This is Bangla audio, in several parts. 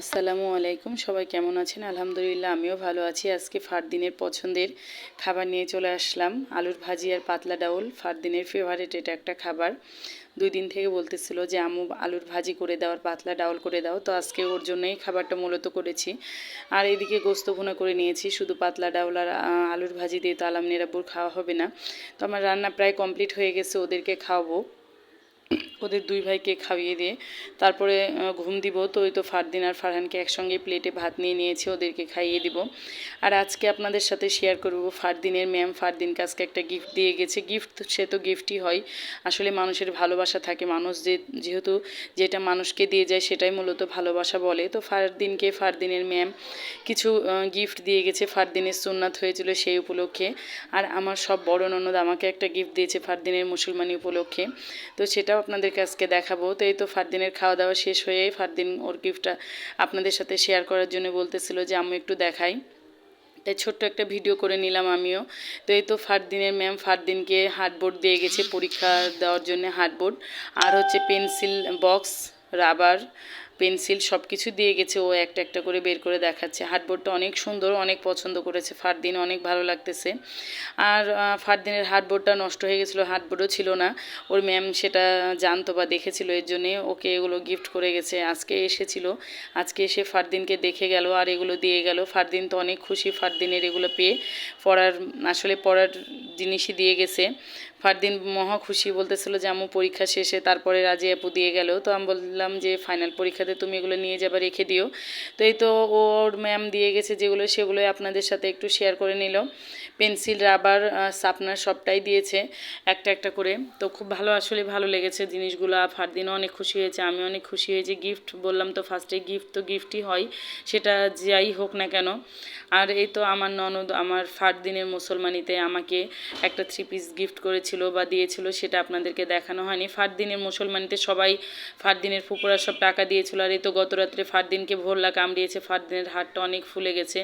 আসসালামু আলাইকুম, সবাই কেমন আছেন? আলহামদুলিল্লাহ, আমিও ভালো আছি। আজকে ফারদিনের পছন্দের খাবার নিয়ে চলে আসলাম। আলুর ভাজি আর পাতলা ডাউল, ফারদিনের ফেভারিট এটা একটা খাবার। দুই দিন থেকে বলতেছিল যে আমু আলুর ভাজি করে দাও আর পাতলা ডাউল করে দাও। তো আজকে ওর জন্যই খাবারটা মূলত করেছি। আর এদিকে গোস্ত ভুনা করে নিয়েছি, শুধু পাতলা ডাউল আর আলুর ভাজি দিয়ে তো আলাম নিরাপুর খাওয়া হবে না। তো আমার রান্না প্রায় কমপ্লিট হয়ে গেছে, ওদেরকে খাওয়াবো। ওদের দুই ভাইকে খাইয়ে দিয়ে তারপরে ঘুম দিব। তো ওই তো ফারদিন আর ফারহানকে একসঙ্গে প্লেটে ভাত নিয়ে নিয়েছি, ওদেরকে খাইয়ে দিব। আর আজকে আপনাদের সাথে শেয়ার করব ফারদিনের ম্যাম ফারদিন কাছকে একটা গিফট দিয়ে গেছে। গিফট সে তো গিফটই হয়। আসলে মানুষের ভালোবাসা থাকে। মানুষ যে, যেহেতু যেটা মানুষকে দিয়ে যায় সেটাই মূলত ভালোবাসা বলে। তো ফারদিনকে ফারদিনের ম্যাম কিছু গিফট দিয়ে গেছে। ফারদিনের সুন্নাত হয়েছিল সেই উপলক্ষে। আর আমার সব বড় ননদ আমাকে একটা গিফট দিয়েছে ফারদিনের মুসলমানি উপলক্ষে। তো সেটাও আপনাদেরকে আজকে দেখাবো। তো এই তো ফারদিনের খাওয়া দাওয়া শেষ হয়ে ফারদিন ওর গিফটটা আপনাদের সাথে শেয়ার করার জন্য বলতেছিল যে আমি একটু দেখাই। তাই ছোট্ট একটা ভিডিও করে নিলাম আমিও। তো এই তো ফারদিনের ম্যাম ফারদিনকে হার্ডবোর্ড দিয়ে গেছে পরীক্ষা দেওয়ার জন্য হার্ডবোর্ড। আর হচ্ছে পেন্সিল বক্স, রাবার পেন্সিল সব কিছু দিয়ে গেছে, ও একটা একটা করে বের করে দেখাচ্ছে। হার্ডবোর্ডটা অনেক সুন্দর, অনেক পছন্দ করেছে, ফারদিন অনেক ভালো লাগতেছে। আর ফারদিনের হার্ডবোর্ডটা নষ্ট হয়ে গেছিল, হার্ডবোর্ডও ছিল না। ওর ম্যাম সেটা জানতো বা দেখেছিল, এর জন্যে ওকে এগুলো গিফট করে গেছে। আজকে এসেছিল, আজকে এসে ফারদিনকে দেখে গেল আর এগুলো দিয়ে গেল। ফারদিন তো অনেক খুশি, ফারদিনের এগুলো পেয়ে পড়ার, আসলে পড়ার জিনিসই দিয়ে গেছে। ফারদিন মহা খুশি বলতেছিল যে আমু পরীক্ষা শেষে তারপরে রাজি আপু দিয়ে গেল। তো আমি বললাম যে, ফাইনাল পরীক্ষাতে তুমি এগুলো নিয়ে যাবে, রেখে দিও। তো এই তো ওর ম্যাম দিয়ে গেছে যেগুলো, সেগুলোই আপনাদের সাথে একটু শেয়ার করে নিল। পেন্সিল রাবার শার্পনার সবটাই দিয়েছে একটা একটা করে। তো খুব ভালো, আসলে ভালো লেগেছে জিনিসগুলো। ফারদিনও অনেক খুশি হয়েছে, আমি অনেক খুশি হয়েছি। গিফট বললাম তো ফার্স্টে গিফট তো গিফটই হয়, সেটা যাই হোক না কেন। আর এই তো আমার ননদ, আমার ফারদিনের মুসলমানিতে আমাকে একটা থ্রি পিস গিফট করেছিল বা দিয়েছিল, সেটা আপনাদেরকে দেখানো হয়নি। ফারদিনের মুসলমানিতে সবাই ফারদিনের ফুপুরা সব টাকা দিয়েছিল আর এই তো গত রাত্রে ফারদিনকে ভোরলা কামড়িয়েছে, ফারদিনের হাতটা অনেক ফুলে গেছে।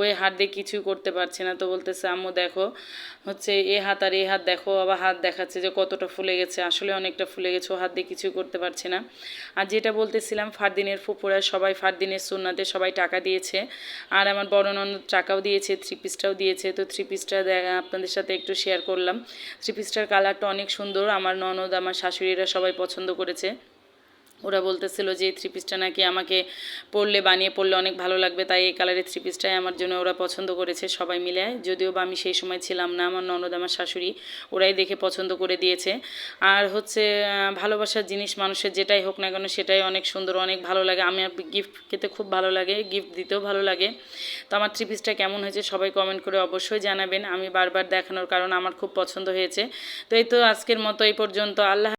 ওই হাত দিয়ে কিছুই করতে পারছে না তো বলতেছে, আম্মু, দেখো, হচ্ছে এ হাত আর এ হাত দেখো, আবার হাত দেখাচ্ছে যে কতটা ফুলে গেছে। আসলে অনেকটা ফুলে গেছে, ও হাত দিয়ে কিছুই করতে পারছে না। আর যেটা বলতেছিলাম, ফারদিনের ফুপুরা সবাই ফারদিনের সুন্নাতে সবাই টাকা দিয়েছে। আর আমার বড় ননদ টাকাও দিয়েছে থ্রি পিসটাও দিয়েছে। তো থ্রি পিসটা আপনাদের সাথে একটু শেয়ার করলাম। থ্রি পিসটার কালারটা অনেক সুন্দর। আমার ননদ, আমার শাশুড়িরা সবাই পছন্দ করেছে। ওরা বলতেছিল যে এই থ্রি পিসটা নাকি আমাকে পরলে, বানিয়ে পরলে অনেক ভালো লাগবে, তাই এই কালারের থ্রি পিসটাই আমার জন্য ওরা পছন্দ করেছে সবাই মিলে। যদিও বা আমি সেই সময় ছিলাম না, আমার ননদ, আমার শাশুড়ি, ওরাই দেখে পছন্দ করে দিয়েছে। আর হচ্ছে ভালোবাসার জিনিস মানুষের যেটাই হোক না কেন সেটাই অনেক সুন্দর, অনেক ভালো লাগে। আমি গিফট খেতে খুব ভালো লাগে গিফট দিতেও ভালো লাগে। তো আমার থ্রি পিসটা কেমন হয়েছে সবাই কমেন্ট করে অবশ্যই জানাবেন। আমি বারবার দেখানোর কারণ আমার খুব পছন্দ হয়েছে। তো এই তো আজকের মতো এই পর্যন্ত। আল্লাহ